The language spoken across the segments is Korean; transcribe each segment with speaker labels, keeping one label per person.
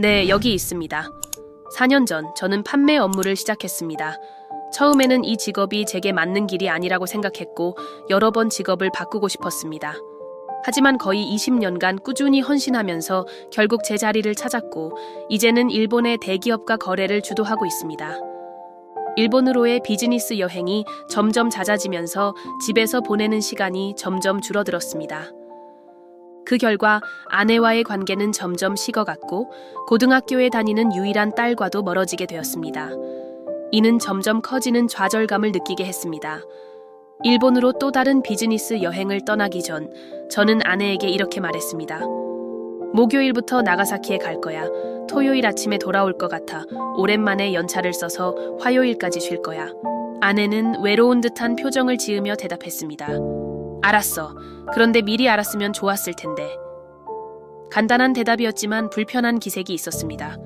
Speaker 1: 네, 여기 있습니다. 4년 전 저는 판매 업무를 시작했습니다. 처음에는 이 직업이 제게 맞는 길이 아니라고 생각했고 여러 번 직업을 바꾸고 싶었습니다. 하지만 거의 20년간 꾸준히 헌신하면서 결국 제 자리를 찾았고 이제는 일본의 대기업과 거래를 주도하고 있습니다. 일본으로의 비즈니스 여행이 점점 잦아지면서 집에서 보내는 시간이 점점 줄어들었습니다. 그 결과 아내와의 관계는 점점 식어갔고 고등학교에 다니는 유일한 딸과도 멀어지게 되었습니다. 이는 점점 커지는 좌절감을 느끼게 했습니다. 일본으로 또 다른 비즈니스 여행을 떠나기 전 저는 아내에게 이렇게 말했습니다. 목요일부터 나가사키에 갈 거야. 토요일 아침에 돌아올 것 같아. 오랜만에 연차를 써서 화요일까지 쉴 거야. 아내는 외로운 듯한 표정을 지으며 대답했습니다. 알았어. 그런데 미리 알았으면 좋았을 텐데. 간단한 대답이었지만 불편한 기색이 있었습니다.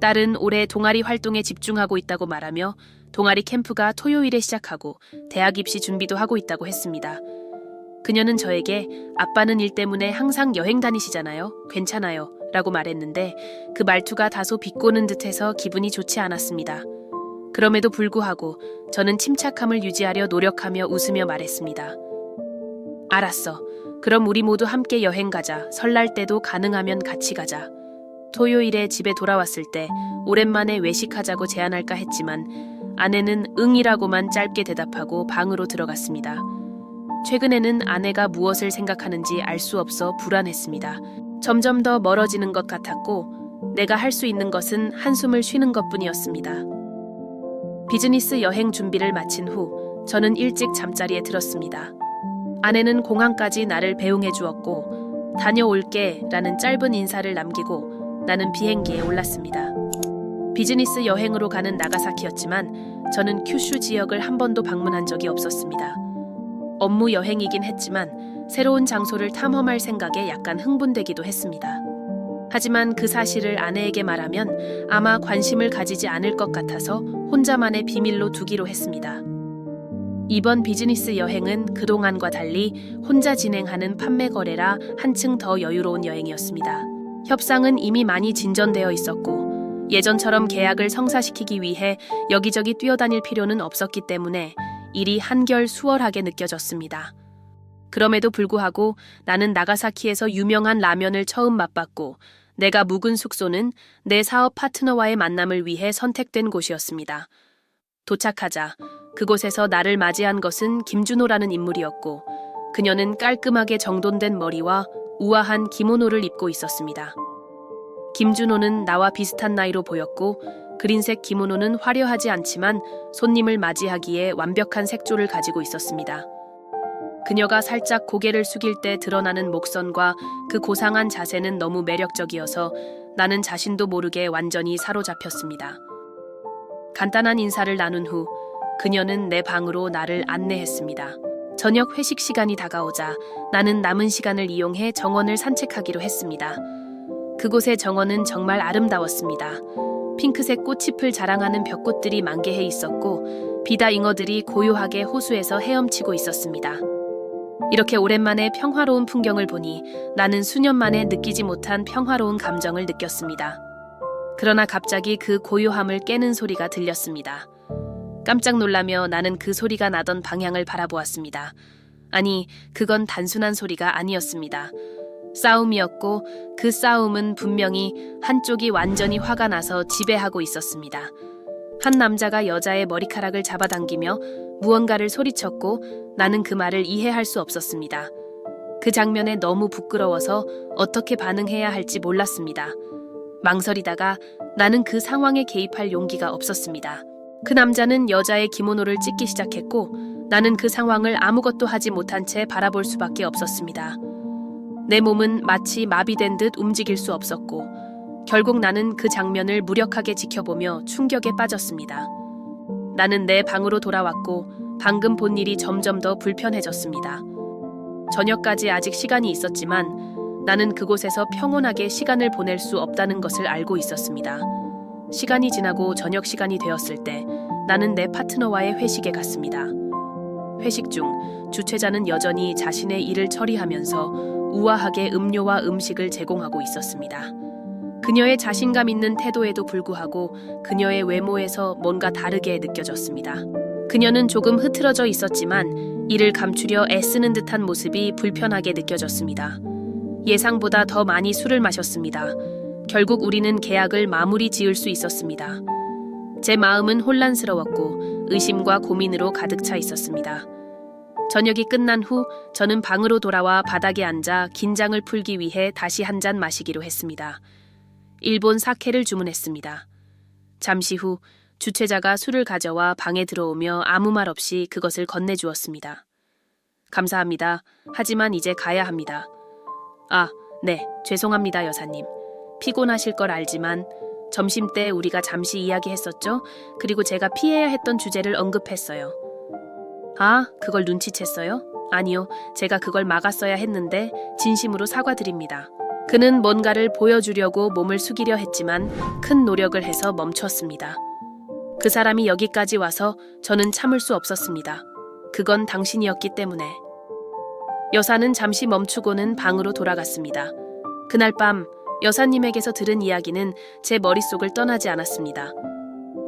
Speaker 1: 딸은 올해 동아리 활동에 집중하고 있다고 말하며 동아리 캠프가 토요일에 시작하고 대학 입시 준비도 하고 있다고 했습니다. 그녀는 저에게 아빠는 일 때문에 항상 여행 다니시잖아요. 괜찮아요. 라고 말했는데 그 말투가 다소 비꼬는 듯해서 기분이 좋지 않았습니다. 그럼에도 불구하고 저는 침착함을 유지하려 노력하며 웃으며 말했습니다. 알았어. 그럼 우리 모두 함께 여행 가자. 설날 때도 가능하면 같이 가자. 토요일에 집에 돌아왔을 때 오랜만에 외식하자고 제안할까 했지만 아내는 응이라고만 짧게 대답하고 방으로 들어갔습니다. 최근에는 아내가 무엇을 생각하는지 알 수 없어 불안했습니다. 점점 더 멀어지는 것 같았고 내가 할 수 있는 것은 한숨을 쉬는 것 뿐이었습니다. 비즈니스 여행 준비를 마친 후 저는 일찍 잠자리에 들었습니다. 아내는 공항까지 나를 배웅해 주었고 다녀올게 라는 짧은 인사를 남기고 나는 비행기에 올랐습니다. 비즈니스 여행으로 가는 나가사키였지만 저는 큐슈 지역을 한 번도 방문한 적이 없었습니다. 업무 여행이긴 했지만 새로운 장소를 탐험할 생각에 약간 흥분되기도 했습니다. 하지만 그 사실을 아내에게 말하면 아마 관심을 가지지 않을 것 같아서 혼자만의 비밀로 두기로 했습니다. 이번 비즈니스 여행은 그동안과 달리 혼자 진행하는 판매 거래라 한층 더 여유로운 여행이었습니다. 협상은 이미 많이 진전되어 있었고 예전처럼 계약을 성사시키기 위해 여기저기 뛰어다닐 필요는 없었기 때문에 일이 한결 수월하게 느껴졌습니다. 그럼에도 불구하고 나는 나가사키에서 유명한 라면을 처음 맛봤고 내가 묵은 숙소는 내 사업 파트너와의 만남을 위해 선택된 곳이었습니다. 도착하자 그곳에서 나를 맞이한 것은 김준호라는 인물이었고 그녀는 깔끔하게 정돈된 머리와 우아한 기모노를 입고 있었습니다. 김준호는 나와 비슷한 나이로 보였고 그린색 기모노는 화려하지 않지만 손님을 맞이하기에 완벽한 색조를 가지고 있었습니다. 그녀가 살짝 고개를 숙일 때 드러나는 목선과 그 고상한 자세는 너무 매력적이어서 나는 자신도 모르게 완전히 사로잡혔습니다. 간단한 인사를 나눈 후 그녀는 내 방으로 나를 안내했습니다. 저녁 회식 시간이 다가오자 나는 남은 시간을 이용해 정원을 산책하기로 했습니다. 그곳의 정원은 정말 아름다웠습니다. 핑크색 꽃잎을 자랑하는 벽꽃들이 만개해 있었고 비다 잉어들이 고요하게 호수에서 헤엄치고 있었습니다. 이렇게 오랜만에 평화로운 풍경을 보니 나는 수년 만에 느끼지 못한 평화로운 감정을 느꼈습니다. 그러나 갑자기 그 고요함을 깨는 소리가 들렸습니다. 깜짝 놀라며 나는 그 소리가 나던 방향을 바라보았습니다. 아니, 그건 단순한 소리가 아니었습니다. 싸움이었고 그 싸움은 분명히 한쪽이 완전히 화가 나서 지배하고 있었습니다. 한 남자가 여자의 머리카락을 잡아당기며 무언가를 소리쳤고 나는 그 말을 이해할 수 없었습니다. 그 장면에 너무 부끄러워서 어떻게 반응해야 할지 몰랐습니다. 망설이다가 나는 그 상황에 개입할 용기가 없었습니다. 그 남자는 여자의 기모노를 찢기 시작했고 나는 그 상황을 아무것도 하지 못한 채 바라볼 수밖에 없었습니다. 내 몸은 마치 마비된 듯 움직일 수 없었고 결국 나는 그 장면을 무력하게 지켜보며 충격에 빠졌습니다. 나는 내 방으로 돌아왔고 방금 본 일이 점점 더 불편해졌습니다. 저녁까지 아직 시간이 있었지만 나는 그곳에서 평온하게 시간을 보낼 수 없다는 것을 알고 있었습니다. 시간이 지나고 저녁 시간이 되었을 때 나는 내 파트너와의 회식에 갔습니다. 회식 중 주최자는 여전히 자신의 일을 처리하면서 우아하게 음료와 음식을 제공하고 있었습니다. 그녀의 자신감 있는 태도에도 불구하고 그녀의 외모에서 뭔가 다르게 느껴졌습니다. 그녀는 조금 흐트러져 있었지만 이를 감추려 애쓰는 듯한 모습이 불편하게 느껴졌습니다. 예상보다 더 많이 술을 마셨습니다. 결국 우리는 계약을 마무리 지을 수 있었습니다. 제 마음은 혼란스러웠고 의심과 고민으로 가득 차 있었습니다. 저녁이 끝난 후 저는 방으로 돌아와 바닥에 앉아 긴장을 풀기 위해 다시 한 잔 마시기로 했습니다. 일본 사케를 주문했습니다. 잠시 후 주최자가 술을 가져와 방에 들어오며 아무 말 없이 그것을 건네주었습니다. 감사합니다. 하지만 이제 가야 합니다. 아, 네, 죄송합니다, 여사님. 피곤하실 걸 알지만 점심 때 우리가 잠시 이야기했었죠? 그리고 제가 피해야 했던 주제를 언급했어요. 아, 그걸 눈치챘어요? 아니요, 제가 그걸 막았어야 했는데 진심으로 사과드립니다. 그는 뭔가를 보여주려고 몸을 숙이려 했지만 큰 노력을 해서 멈췄습니다. 그 사람이 여기까지 와서 저는 참을 수 없었습니다. 그건 당신이었기 때문에. 여사는 잠시 멈추고는 방으로 돌아갔습니다. 그날 밤 여사님에게서 들은 이야기는 제 머릿속을 떠나지 않았습니다.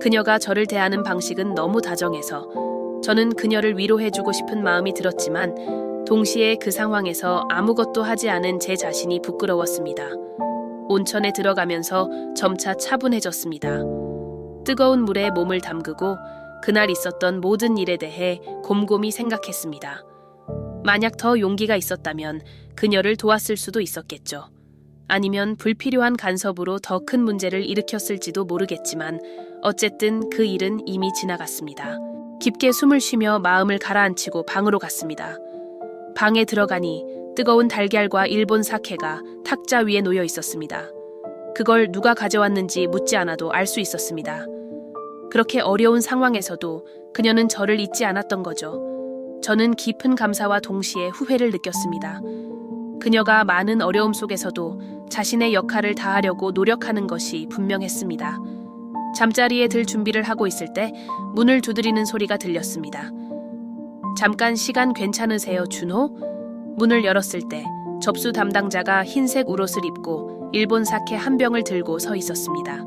Speaker 1: 그녀가 저를 대하는 방식은 너무 다정해서 저는 그녀를 위로해주고 싶은 마음이 들었지만 동시에 그 상황에서 아무것도 하지 않은 제 자신이 부끄러웠습니다. 온천에 들어가면서 점차 차분해졌습니다. 뜨거운 물에 몸을 담그고 그날 있었던 모든 일에 대해 곰곰이 생각했습니다. 만약 더 용기가 있었다면 그녀를 도왔을 수도 있었겠죠. 아니면 불필요한 간섭으로 더 큰 문제를 일으켰을지도 모르겠지만 어쨌든 그 일은 이미 지나갔습니다. 깊게 숨을 쉬며 마음을 가라앉히고 방으로 갔습니다. 방에 들어가니 뜨거운 달걀과 일본 사케가 탁자 위에 놓여 있었습니다. 그걸 누가 가져왔는지 묻지 않아도 알 수 있었습니다. 그렇게 어려운 상황에서도 그녀는 저를 잊지 않았던 거죠. 저는 깊은 감사와 동시에 후회를 느꼈습니다. 그녀가 많은 어려움 속에서도 자신의 역할을 다하려고 노력하는 것이 분명했습니다. 잠자리에 들 준비를 하고 있을 때 문을 두드리는 소리가 들렸습니다. 잠깐 시간 괜찮으세요, 준호? 문을 열었을 때 접수 담당자가 흰색 옷을 입고 일본 사케 한 병을 들고 서 있었습니다.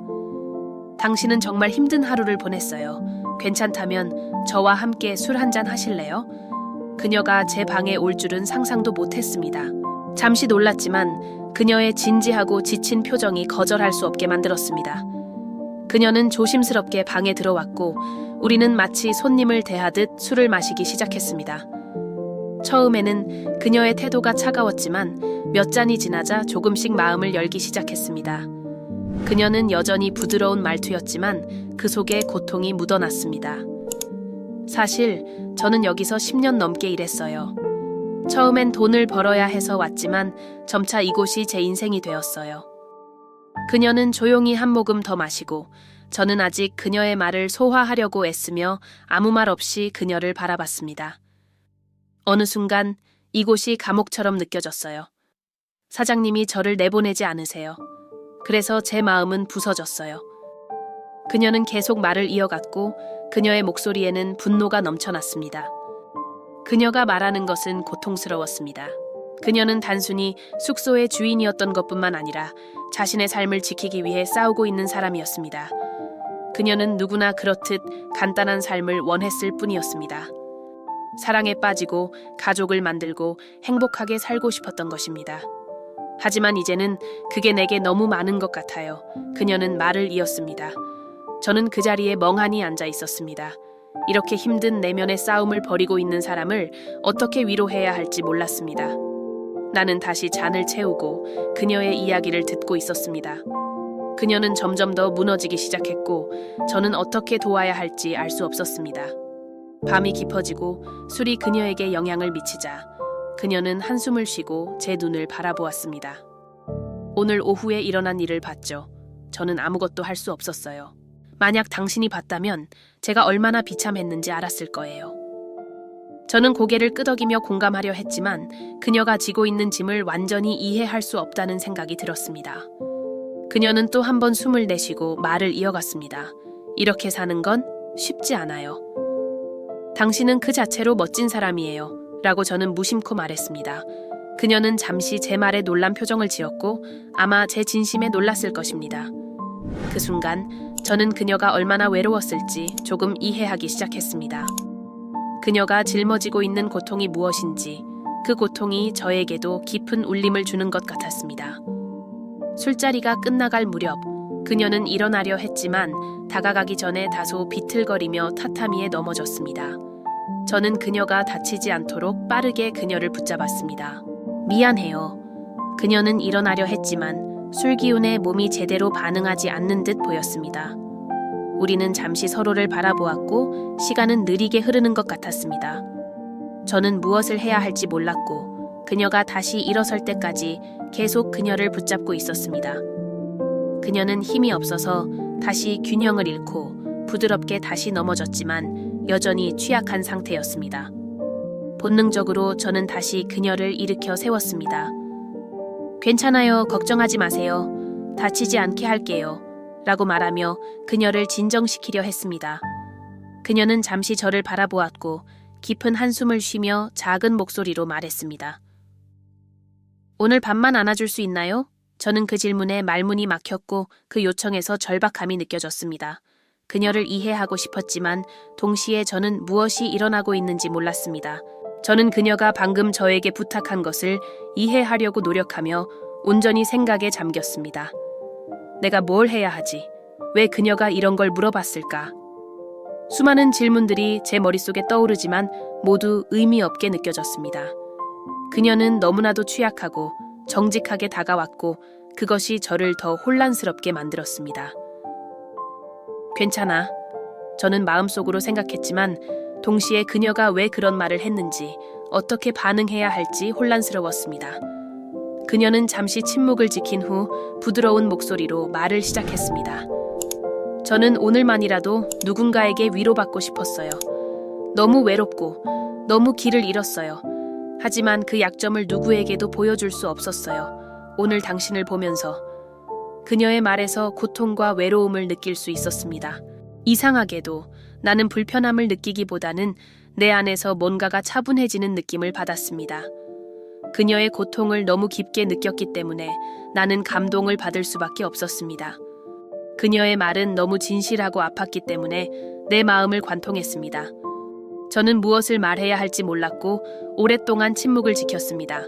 Speaker 1: 당신은 정말 힘든 하루를 보냈어요. 괜찮다면 저와 함께 술 한 잔 하실래요? 그녀가 제 방에 올 줄은 상상도 못했습니다. 잠시 놀랐지만 그녀의 진지하고 지친 표정이 거절할 수 없게 만들었습니다. 그녀는 조심스럽게 방에 들어왔고 우리는 마치 손님을 대하듯 술을 마시기 시작했습니다. 처음에는 그녀의 태도가 차가웠지만 몇 잔이 지나자 조금씩 마음을 열기 시작했습니다. 그녀는 여전히 부드러운 말투였지만 그 속에 고통이 묻어났습니다. 사실 저는 여기서 10년 넘게 일했어요. 처음엔 돈을 벌어야 해서 왔지만 점차 이곳이 제 인생이 되었어요. 그녀는 조용히 한 모금 더 마시고 저는 아직 그녀의 말을 소화하려고 애쓰며 아무 말 없이 그녀를 바라봤습니다. 어느 순간 이곳이 감옥처럼 느껴졌어요. 사장님이 저를 내보내지 않으세요. 그래서 제 마음은 부서졌어요. 그녀는 계속 말을 이어갔고 그녀의 목소리에는 분노가 넘쳐났습니다. 그녀가 말하는 것은 고통스러웠습니다. 그녀는 단순히 숙소의 주인이었던 것뿐만 아니라 자신의 삶을 지키기 위해 싸우고 있는 사람이었습니다. 그녀는 누구나 그렇듯 간단한 삶을 원했을 뿐이었습니다. 사랑에 빠지고 가족을 만들고 행복하게 살고 싶었던 것입니다. 하지만 이제는 그게 내게 너무 많은 것 같아요. 그녀는 말을 이었습니다. 저는 그 자리에 멍하니 앉아 있었습니다. 이렇게 힘든 내면의 싸움을 벌이고 있는 사람을 어떻게 위로해야 할지 몰랐습니다. 나는 다시 잔을 채우고 그녀의 이야기를 듣고 있었습니다. 그녀는 점점 더 무너지기 시작했고 저는 어떻게 도와야 할지 알 수 없었습니다. 밤이 깊어지고 술이 그녀에게 영향을 미치자 그녀는 한숨을 쉬고 제 눈을 바라보았습니다. 오늘 오후에 일어난 일을 봤죠. 저는 아무것도 할 수 없었어요. 만약 당신이 봤다면 제가 얼마나 비참했는지 알았을 거예요. 저는 고개를 끄덕이며 공감하려 했지만 그녀가 지고 있는 짐을 완전히 이해할 수 없다는 생각이 들었습니다. 그녀는 또 한 번 숨을 내쉬고 말을 이어갔습니다. 이렇게 사는 건 쉽지 않아요. 당신은 그 자체로 멋진 사람이에요. 라고 저는 무심코 말했습니다. 그녀는 잠시 제 말에 놀란 표정을 지었고 아마 제 진심에 놀랐을 것입니다. 그 순간 저는 그녀가 얼마나 외로웠을지 조금 이해하기 시작했습니다. 그녀가 짊어지고 있는 고통이 무엇인지 그 고통이 저에게도 깊은 울림을 주는 것 같았습니다. 술자리가 끝나갈 무렵 그녀는 일어나려 했지만 다가가기 전에 다소 비틀거리며 타타미에 넘어졌습니다. 저는 그녀가 다치지 않도록 빠르게 그녀를 붙잡았습니다. 미안해요. 그녀는 일어나려 했지만 술 기운에 몸이 제대로 반응하지 않는 듯 보였습니다. 우리는 잠시 서로를 바라보았고 시간은 느리게 흐르는 것 같았습니다. 저는 무엇을 해야 할지 몰랐고 그녀가 다시 일어설 때까지 계속 그녀를 붙잡고 있었습니다. 그녀는 힘이 없어서 다시 균형을 잃고 부드럽게 다시 넘어졌지만 여전히 취약한 상태였습니다. 본능적으로 저는 다시 그녀를 일으켜 세웠습니다. 괜찮아요. 걱정하지 마세요. 다치지 않게 할게요. 라고 말하며 그녀를 진정시키려 했습니다. 그녀는 잠시 저를 바라보았고 깊은 한숨을 쉬며 작은 목소리로 말했습니다. 오늘 밤만 안아줄 수 있나요? 저는 그 질문에 말문이 막혔고 그 요청에서 절박함이 느껴졌습니다. 그녀를 이해하고 싶었지만 동시에 저는 무엇이 일어나고 있는지 몰랐습니다. 저는 그녀가 방금 저에게 부탁한 것을 이해하려고 노력하며 온전히 생각에 잠겼습니다. 내가 뭘 해야 하지? 왜 그녀가 이런 걸 물어봤을까? 수많은 질문들이 제 머릿속에 떠오르지만 모두 의미 없게 느껴졌습니다. 그녀는 너무나도 취약하고 정직하게 다가왔고 그것이 저를 더 혼란스럽게 만들었습니다. 괜찮아. 저는 마음속으로 생각했지만 동시에 그녀가 왜 그런 말을 했는지 어떻게 반응해야 할지 혼란스러웠습니다. 그녀는 잠시 침묵을 지킨 후 부드러운 목소리로 말을 시작했습니다. 저는 오늘만이라도 누군가에게 위로받고 싶었어요. 너무 외롭고 너무 길을 잃었어요. 하지만 그 약점을 누구에게도 보여줄 수 없었어요. 오늘 당신을 보면서 그녀의 말에서 고통과 외로움을 느낄 수 있었습니다. 이상하게도 나는 불편함을 느끼기보다는 내 안에서 뭔가가 차분해지는 느낌을 받았습니다. 그녀의 고통을 너무 깊게 느꼈기 때문에 나는 감동을 받을 수밖에 없었습니다. 그녀의 말은 너무 진실하고 아팠기 때문에 내 마음을 관통했습니다. 저는 무엇을 말해야 할지 몰랐고 오랫동안 침묵을 지켰습니다.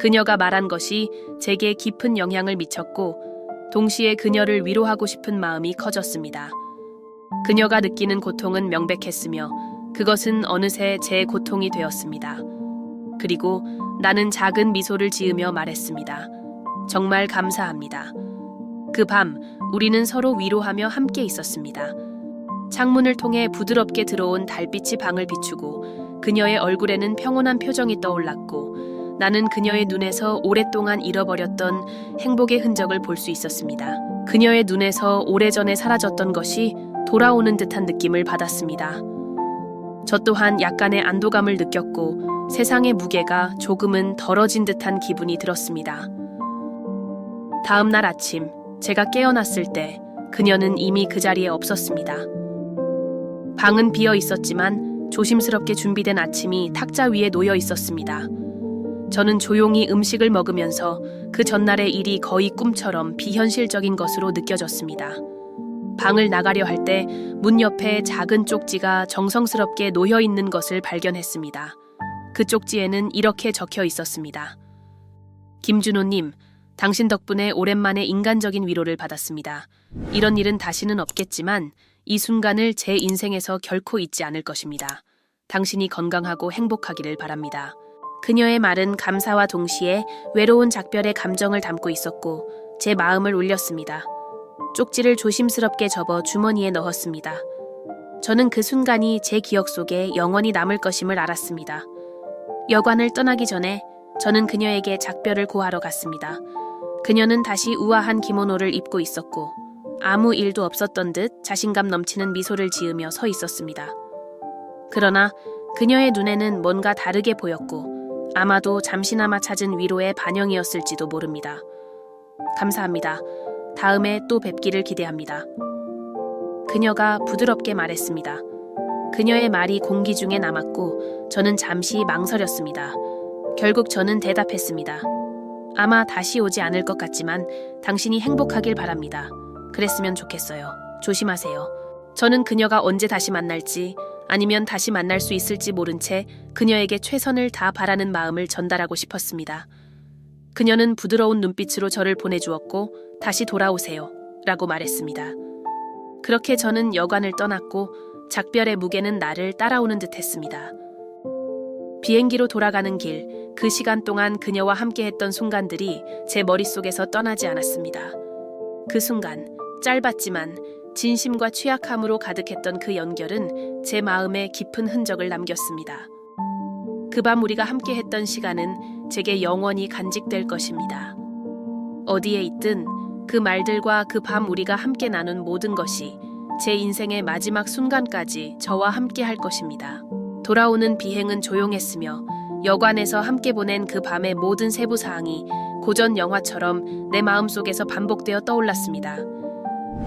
Speaker 1: 그녀가 말한 것이 제게 깊은 영향을 미쳤고 동시에 그녀를 위로하고 싶은 마음이 커졌습니다. 그녀가 느끼는 고통은 명백했으며 그것은 어느새 제 고통이 되었습니다. 그리고 나는 작은 미소를 지으며 말했습니다. 정말 감사합니다. 그 밤 우리는 서로 위로하며 함께 있었습니다. 창문을 통해 부드럽게 들어온 달빛이 방을 비추고 그녀의 얼굴에는 평온한 표정이 떠올랐고 나는 그녀의 눈에서 오랫동안 잃어버렸던 행복의 흔적을 볼 수 있었습니다. 그녀의 눈에서 오래전에 사라졌던 것이 돌아오는 듯한 느낌을 받았습니다. 저 또한 약간의 안도감을 느꼈고 세상의 무게가 조금은 덜어진 듯한 기분이 들었습니다. 다음 날 아침 제가 깨어났을 때 그녀는 이미 그 자리에 없었습니다. 방은 비어 있었지만 조심스럽게 준비된 아침이 탁자 위에 놓여 있었습니다. 저는 조용히 음식을 먹으면서 그 전날의 일이 거의 꿈처럼 비현실적인 것으로 느껴졌습니다. 방을 나가려 할 때 문 옆에 작은 쪽지가 정성스럽게 놓여 있는 것을 발견했습니다. 그 쪽지에는 이렇게 적혀 있었습니다. 김준호님, 당신 덕분에 오랜만에 인간적인 위로를 받았습니다. 이런 일은 다시는 없겠지만 이 순간을 제 인생에서 결코 잊지 않을 것입니다. 당신이 건강하고 행복하기를 바랍니다. 그녀의 말은 감사와 동시에 외로운 작별의 감정을 담고 있었고 제 마음을 울렸습니다. 쪽지를 조심스럽게 접어 주머니에 넣었습니다. 저는 그 순간이 제 기억 속에 영원히 남을 것임을 알았습니다. 여관을 떠나기 전에 저는 그녀에게 작별을 고하러 갔습니다. 그녀는 다시 우아한 기모노를 입고 있었고 아무 일도 없었던 듯 자신감 넘치는 미소를 지으며 서 있었습니다. 그러나 그녀의 눈에는 뭔가 다르게 보였고 아마도 잠시나마 찾은 위로의 반영이었을지도 모릅니다. 감사합니다. 다음에 또 뵙기를 기대합니다. 그녀가 부드럽게 말했습니다. 그녀의 말이 공기 중에 남았고 저는 잠시 망설였습니다. 결국 저는 대답했습니다. 아마 다시 오지 않을 것 같지만 당신이 행복하길 바랍니다. 그랬으면 좋겠어요. 조심하세요. 저는 그녀가 언제 다시 만날지 아니면 다시 만날 수 있을지 모른 채 그녀에게 최선을 다 바라는 마음을 전달하고 싶었습니다. 그녀는 부드러운 눈빛으로 저를 보내주었고 다시 돌아오세요. 라고 말했습니다. 그렇게 저는 여관을 떠났고 작별의 무게는 나를 따라오는 듯 했습니다. 비행기로 돌아가는 길, 그 시간 동안 그녀와 함께 했던 순간들이 제 머릿속에서 떠나지 않았습니다. 그 순간, 짧았지만 진심과 취약함으로 가득했던 그 연결은 제 마음에 깊은 흔적을 남겼습니다. 그 밤 우리가 함께 했던 시간은 제게 영원히 간직될 것입니다. 어디에 있든 그 말들과 그 밤 우리가 함께 나눈 모든 것이 제 인생의 마지막 순간까지 저와 함께 할 것입니다. 돌아오는 비행은 조용했으며 여관에서 함께 보낸 그 밤의 모든 세부 사항이 고전 영화처럼 내 마음속에서 반복되어 떠올랐습니다.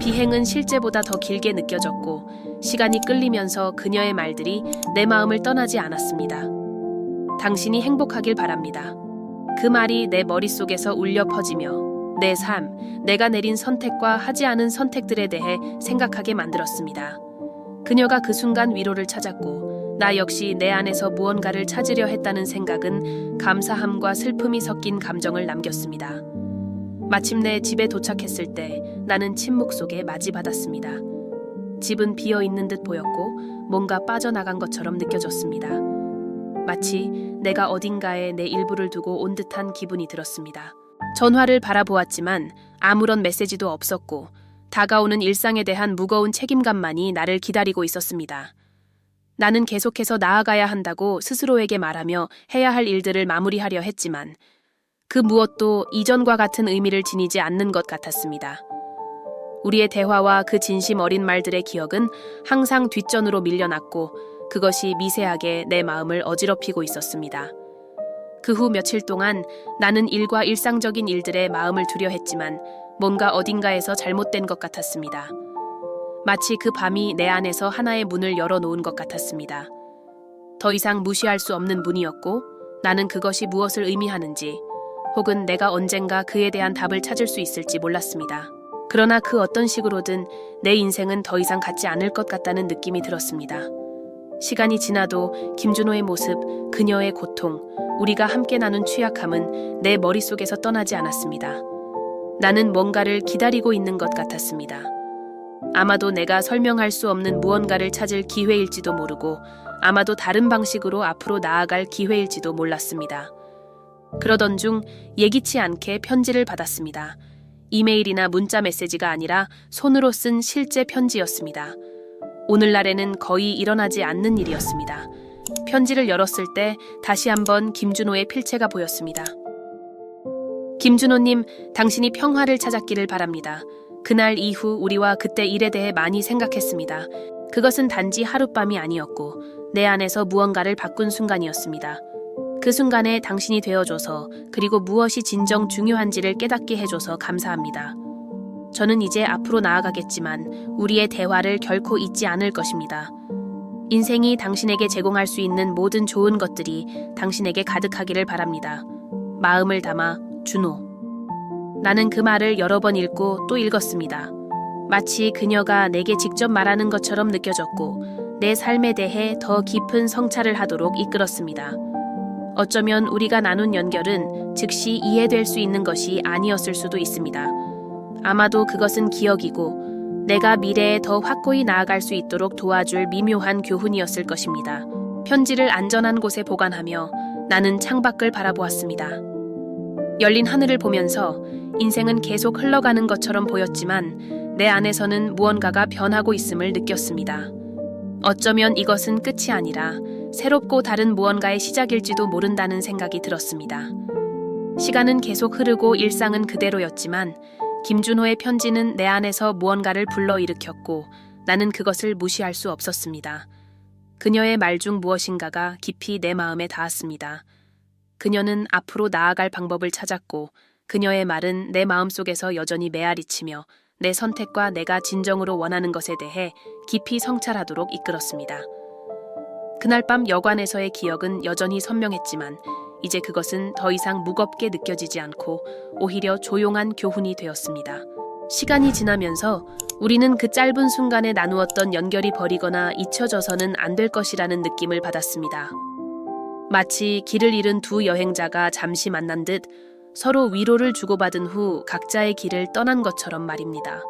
Speaker 1: 비행은 실제보다 더 길게 느껴졌고 시간이 끌리면서 그녀의 말들이 내 마음을 떠나지 않았습니다. 당신이 행복하길 바랍니다. 그 말이 내 머릿속에서 울려 퍼지며 내 삶, 내가 내린 선택과 하지 않은 선택들에 대해 생각하게 만들었습니다. 그녀가 그 순간 위로를 찾았고 나 역시 내 안에서 무언가를 찾으려 했다는 생각은 감사함과 슬픔이 섞인 감정을 남겼습니다. 마침내 집에 도착했을 때 나는 침묵 속에 맞이받았습니다. 집은 비어 있는 듯 보였고 뭔가 빠져나간 것처럼 느껴졌습니다. 마치 내가 어딘가에 내 일부를 두고 온 듯한 기분이 들었습니다. 전화를 바라보았지만 아무런 메시지도 없었고 다가오는 일상에 대한 무거운 책임감만이 나를 기다리고 있었습니다. 나는 계속해서 나아가야 한다고 스스로에게 말하며 해야 할 일들을 마무리하려 했지만 그 무엇도 이전과 같은 의미를 지니지 않는 것 같았습니다. 우리의 대화와 그 진심 어린 말들의 기억은 항상 뒷전으로 밀려났고 그것이 미세하게 내 마음을 어지럽히고 있었습니다. 그 후 며칠 동안 나는 일과 일상적인 일들에 마음을 두려 했지만 뭔가 어딘가에서 잘못된 것 같았습니다. 마치 그 밤이 내 안에서 하나의 문을 열어놓은 것 같았습니다. 더 이상 무시할 수 없는 문이었고 나는 그것이 무엇을 의미하는지 혹은 내가 언젠가 그에 대한 답을 찾을 수 있을지 몰랐습니다. 그러나 그 어떤 식으로든 내 인생은 더 이상 같지 않을 것 같다는 느낌이 들었습니다. 시간이 지나도 김준호의 모습, 그녀의 고통, 우리가 함께 나눈 취약함은 내 머릿속에서 떠나지 않았습니다. 나는 뭔가를 기다리고 있는 것 같았습니다. 아마도 내가 설명할 수 없는 무언가를 찾을 기회일지도 모르고 아마도 다른 방식으로 앞으로 나아갈 기회일지도 몰랐습니다. 그러던 중 예기치 않게 편지를 받았습니다. 이메일이나 문자 메시지가 아니라 손으로 쓴 실제 편지였습니다. 오늘날에는 거의 일어나지 않는 일이었습니다. 편지를 열었을 때 다시 한번 김준호의 필체가 보였습니다. 김준호님, 당신이 평화를 찾았기를 바랍니다. 그날 이후 우리와 그때 일에 대해 많이 생각했습니다. 그것은 단지 하룻밤이 아니었고 내 안에서 무언가를 바꾼 순간이었습니다. 그 순간에 당신이 되어줘서 그리고 무엇이 진정 중요한지를 깨닫게 해줘서 감사합니다. 저는 이제 앞으로 나아가겠지만 우리의 대화를 결코 잊지 않을 것입니다. 인생이 당신에게 제공할 수 있는 모든 좋은 것들이 당신에게 가득하기를 바랍니다. 마음을 담아 준호. 나는 그 말을 여러 번 읽고 또 읽었습니다. 마치 그녀가 내게 직접 말하는 것처럼 느껴졌고 내 삶에 대해 더 깊은 성찰을 하도록 이끌었습니다. 어쩌면 우리가 나눈 연결은 즉시 이해될 수 있는 것이 아니었을 수도 있습니다. 아마도 그것은 기억이고 내가 미래에 더 확고히 나아갈 수 있도록 도와줄 미묘한 교훈이었을 것입니다. 편지를 안전한 곳에 보관하며 나는 창밖을 바라보았습니다. 열린 하늘을 보면서 인생은 계속 흘러가는 것처럼 보였지만 내 안에서는 무언가가 변하고 있음을 느꼈습니다. 어쩌면 이것은 끝이 아니라 새롭고 다른 무언가의 시작일지도 모른다는 생각이 들었습니다. 시간은 계속 흐르고 일상은 그대로였지만 김준호의 편지는 내 안에서 무언가를 불러일으켰고 나는 그것을 무시할 수 없었습니다. 그녀의 말 중 무엇인가가 깊이 내 마음에 닿았습니다. 그녀는 앞으로 나아갈 방법을 찾았고 그녀의 말은 내 마음속에서 여전히 메아리치며 내 선택과 내가 진정으로 원하는 것에 대해 깊이 성찰하도록 이끌었습니다. 그날 밤 여관에서의 기억은 여전히 선명했지만 이제 그것은 더 이상 무겁게 느껴지지 않고 오히려 조용한 교훈이 되었습니다. 시간이 지나면서 우리는 그 짧은 순간에 나누었던 연결이 버리거나 잊혀져서는 안 될 것이라는 느낌을 받았습니다. 마치 길을 잃은 두 여행자가 잠시 만난 듯 서로 위로를 주고받은 후 각자의 길을 떠난 것처럼 말입니다.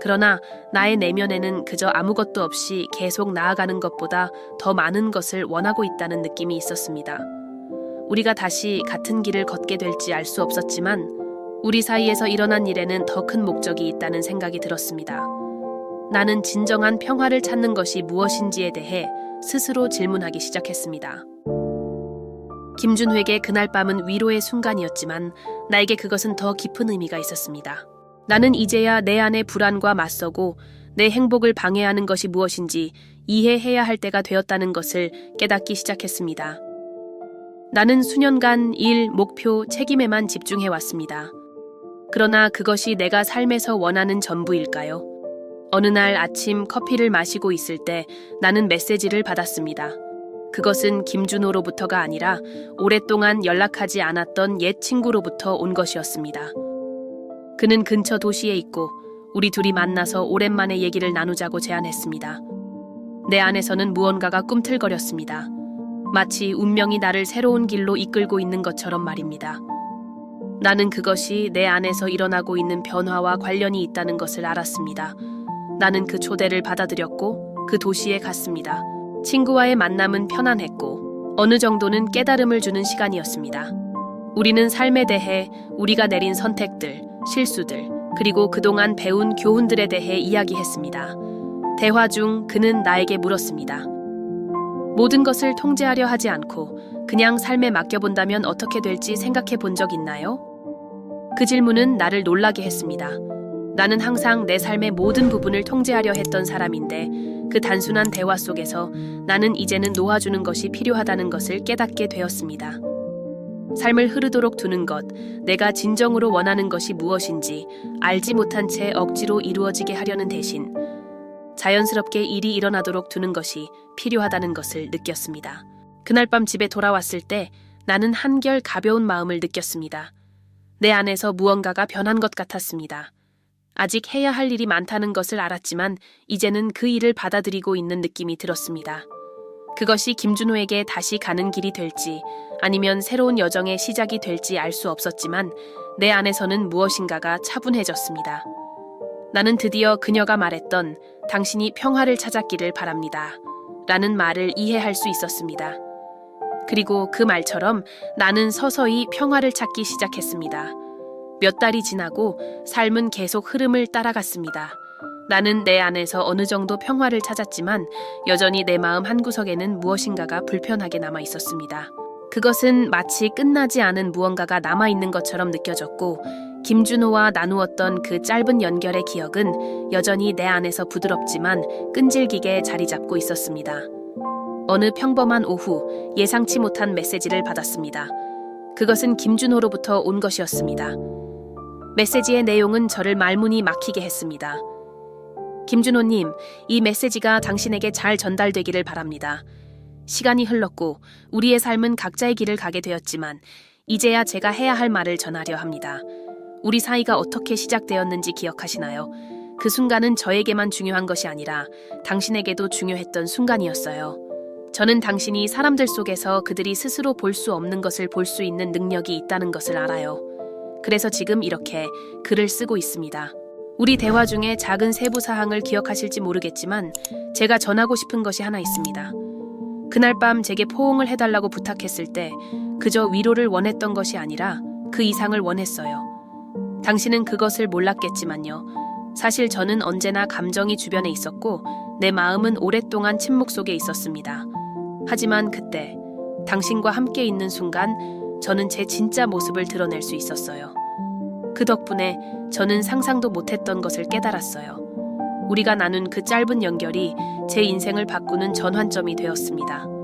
Speaker 1: 그러나 나의 내면에는 그저 아무것도 없이 계속 나아가는 것보다 더 많은 것을 원하고 있다는 느낌이 있었습니다. 우리가 다시 같은 길을 걷게 될지 알 수 없었지만 우리 사이에서 일어난 일에는 더 큰 목적이 있다는 생각이 들었습니다. 나는 진정한 평화를 찾는 것이 무엇인지에 대해 스스로 질문하기 시작했습니다. 김준회에게 그날 밤은 위로의 순간이었지만 나에게 그것은 더 깊은 의미가 있었습니다. 나는 이제야 내 안의 불안과 맞서고 내 행복을 방해하는 것이 무엇인지 이해해야 할 때가 되었다는 것을 깨닫기 시작했습니다. 나는 수년간 일, 목표, 책임에만 집중해 왔습니다. 그러나 그것이 내가 삶에서 원하는 전부일까요? 어느 날 아침 커피를 마시고 있을 때 나는 메시지를 받았습니다. 그것은 김준호로부터가 아니라 오랫동안 연락하지 않았던 옛 친구로부터 온 것이었습니다. 그는 근처 도시에 있고 우리 둘이 만나서 오랜만에 얘기를 나누자고 제안했습니다. 내 안에서는 무언가가 꿈틀거렸습니다. 마치 운명이 나를 새로운 길로 이끌고 있는 것처럼 말입니다. 나는 그것이 내 안에서 일어나고 있는 변화와 관련이 있다는 것을 알았습니다. 나는 그 초대를 받아들였고 그 도시에 갔습니다. 친구와의 만남은 편안했고 어느 정도는 깨달음을 주는 시간이었습니다. 우리는 삶에 대해 우리가 내린 선택들, 실수들, 그리고 그동안 배운 교훈들에 대해 이야기했습니다. 대화 중 그는 나에게 물었습니다. 모든 것을 통제하려 하지 않고 그냥 삶에 맡겨본다면 어떻게 될지 생각해 본 적 있나요? 그 질문은 나를 놀라게 했습니다. 나는 항상 내 삶의 모든 부분을 통제하려 했던 사람인데 그 단순한 대화 속에서 나는 이제는 놓아주는 것이 필요하다는 것을 깨닫게 되었습니다. 삶을 흐르도록 두는 것, 내가 진정으로 원하는 것이 무엇인지 알지 못한 채 억지로 이루어지게 하려는 대신 자연스럽게 일이 일어나도록 두는 것이 필요하다는 것을 느꼈습니다. 그날 밤 집에 돌아왔을 때 나는 한결 가벼운 마음을 느꼈습니다. 내 안에서 무언가가 변한 것 같았습니다. 아직 해야 할 일이 많다는 것을 알았지만 이제는 그 일을 받아들이고 있는 느낌이 들었습니다. 그것이 김준호에게 다시 가는 길이 될지 아니면 새로운 여정의 시작이 될지 알 수 없었지만 내 안에서는 무엇인가가 차분해졌습니다. 나는 드디어 그녀가 말했던 당신이 평화를 찾았기를 바랍니다. 라는 말을 이해할 수 있었습니다. 그리고 그 말처럼 나는 서서히 평화를 찾기 시작했습니다. 몇 달이 지나고 삶은 계속 흐름을 따라갔습니다. 나는 내 안에서 어느 정도 평화를 찾았지만 여전히 내 마음 한구석에는 무엇인가가 불편하게 남아 있었습니다. 그것은 마치 끝나지 않은 무언가가 남아 있는 것처럼 느껴졌고 김준호와 나누었던 그 짧은 연결의 기억은 여전히 내 안에서 부드럽지만 끈질기게 자리 잡고 있었습니다. 어느 평범한 오후 예상치 못한 메시지를 받았습니다. 그것은 김준호로부터 온 것이었습니다. 메시지의 내용은 저를 말문이 막히게 했습니다. 김준호님, 이 메시지가 당신에게 잘 전달되기를 바랍니다. 시간이 흘렀고 우리의 삶은 각자의 길을 가게 되었지만 이제야 제가 해야 할 말을 전하려 합니다. 우리 사이가 어떻게 시작되었는지 기억하시나요? 그 순간은 저에게만 중요한 것이 아니라 당신에게도 중요했던 순간이었어요. 저는 당신이 사람들 속에서 그들이 스스로 볼 수 없는 것을 볼 수 있는 능력이 있다는 것을 알아요. 그래서 지금 이렇게 글을 쓰고 있습니다. 우리 대화 중에 작은 세부 사항을 기억하실지 모르겠지만 제가 전하고 싶은 것이 하나 있습니다. 그날 밤 제게 포옹을 해달라고 부탁했을 때 그저 위로를 원했던 것이 아니라 그 이상을 원했어요. 당신은 그것을 몰랐겠지만요. 사실 저는 언제나 감정이 주변에 있었고 내 마음은 오랫동안 침묵 속에 있었습니다. 하지만 그때 당신과 함께 있는 순간 저는 제 진짜 모습을 드러낼 수 있었어요. 그 덕분에 저는 상상도 못했던 것을 깨달았어요. 우리가 나눈 그 짧은 연결이 제 인생을 바꾸는 전환점이 되었습니다.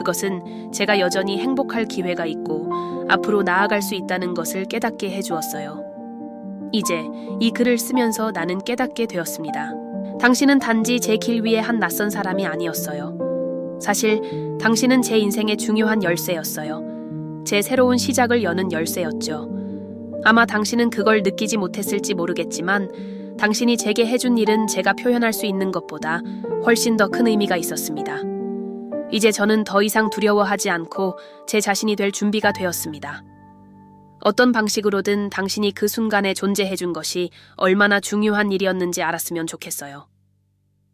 Speaker 1: 그것은 제가 여전히 행복할 기회가 있고 앞으로 나아갈 수 있다는 것을 깨닫게 해주었어요. 이제 이 글을 쓰면서 나는 깨닫게 되었습니다. 당신은 단지 제 길 위에 한 낯선 사람이 아니었어요. 사실 당신은 제 인생의 중요한 열쇠였어요. 제 새로운 시작을 여는 열쇠였죠. 아마 당신은 그걸 느끼지 못했을지 모르겠지만 당신이 제게 해준 일은 제가 표현할 수 있는 것보다 훨씬 더 큰 의미가 있었습니다. 이제 저는 더 이상 두려워하지 않고 제 자신이 될 준비가 되었습니다. 어떤 방식으로든 당신이 그 순간에 존재해 준 것이 얼마나 중요한 일이었는지 알았으면 좋겠어요.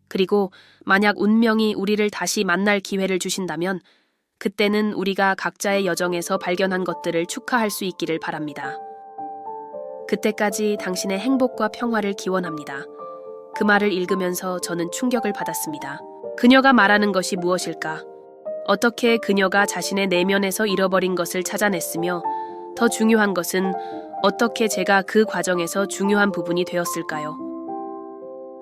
Speaker 1: 그리고 만약 운명이 우리를 다시 만날 기회를 주신다면 그때는 우리가 각자의 여정에서 발견한 것들을 축하할 수 있기를 바랍니다. 그때까지 당신의 행복과 평화를 기원합니다. 그 말을 읽으면서 저는 충격을 받았습니다. 그녀가 말하는 것이 무엇일까? 어떻게 그녀가 자신의 내면에서 잃어버린 것을 찾아냈으며 더 중요한 것은 어떻게 제가 그 과정에서 중요한 부분이 되었을까요?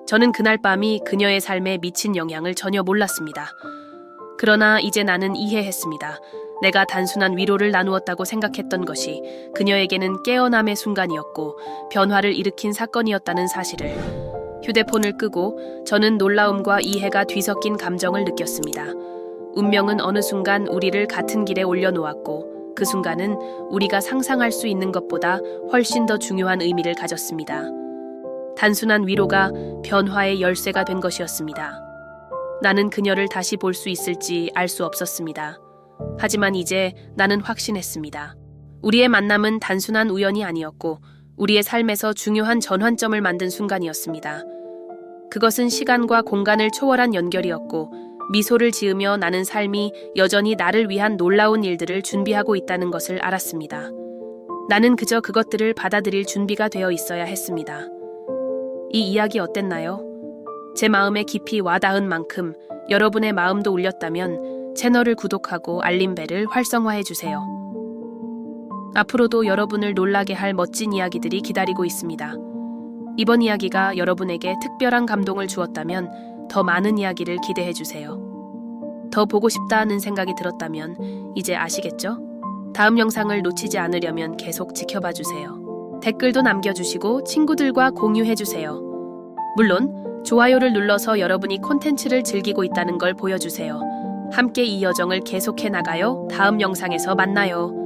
Speaker 1: 저는 그날 밤이 그녀의 삶에 미친 영향을 전혀 몰랐습니다. 그러나 이제 나는 이해했습니다. 내가 단순한 위로를 나누었다고 생각했던 것이 그녀에게는 깨어남의 순간이었고 변화를 일으킨 사건이었다는 사실을 휴대폰을 끄고 저는 놀라움과 이해가 뒤섞인 감정을 느꼈습니다. 운명은 어느 순간 우리를 같은 길에 올려놓았고 그 순간은 우리가 상상할 수 있는 것보다 훨씬 더 중요한 의미를 가졌습니다. 단순한 위로가 변화의 열쇠가 된 것이었습니다. 나는 그녀를 다시 볼 수 있을지 알 수 없었습니다. 하지만 이제 나는 확신했습니다. 우리의 만남은 단순한 우연이 아니었고 우리의 삶에서 중요한 전환점을 만든 순간이었습니다. 그것은 시간과 공간을 초월한 연결이었고 미소를 지으며 나는 삶이 여전히 나를 위한 놀라운 일들을 준비하고 있다는 것을 알았습니다. 나는 그저 그것들을 받아들일 준비가 되어 있어야 했습니다. 이 이야기 어땠나요? 제 마음에 깊이 와닿은 만큼 여러분의 마음도 울렸다면 채널을 구독하고 알림벨을 활성화해 주세요. 앞으로도 여러분을 놀라게 할 멋진 이야기들이 기다리고 있습니다. 이번 이야기가 여러분에게 특별한 감동을 주었다면 더 많은 이야기를 기대해 주세요. 더 보고 싶다는 생각이 들었다면 이제 아시겠죠? 다음 영상을 놓치지 않으려면 계속 지켜봐 주세요. 댓글도 남겨주시고 친구들과 공유해 주세요. 물론 좋아요를 눌러서 여러분이 콘텐츠를 즐기고 있다는 걸 보여주세요. 함께 이 여정을 계속해 나가요. 다음 영상에서 만나요.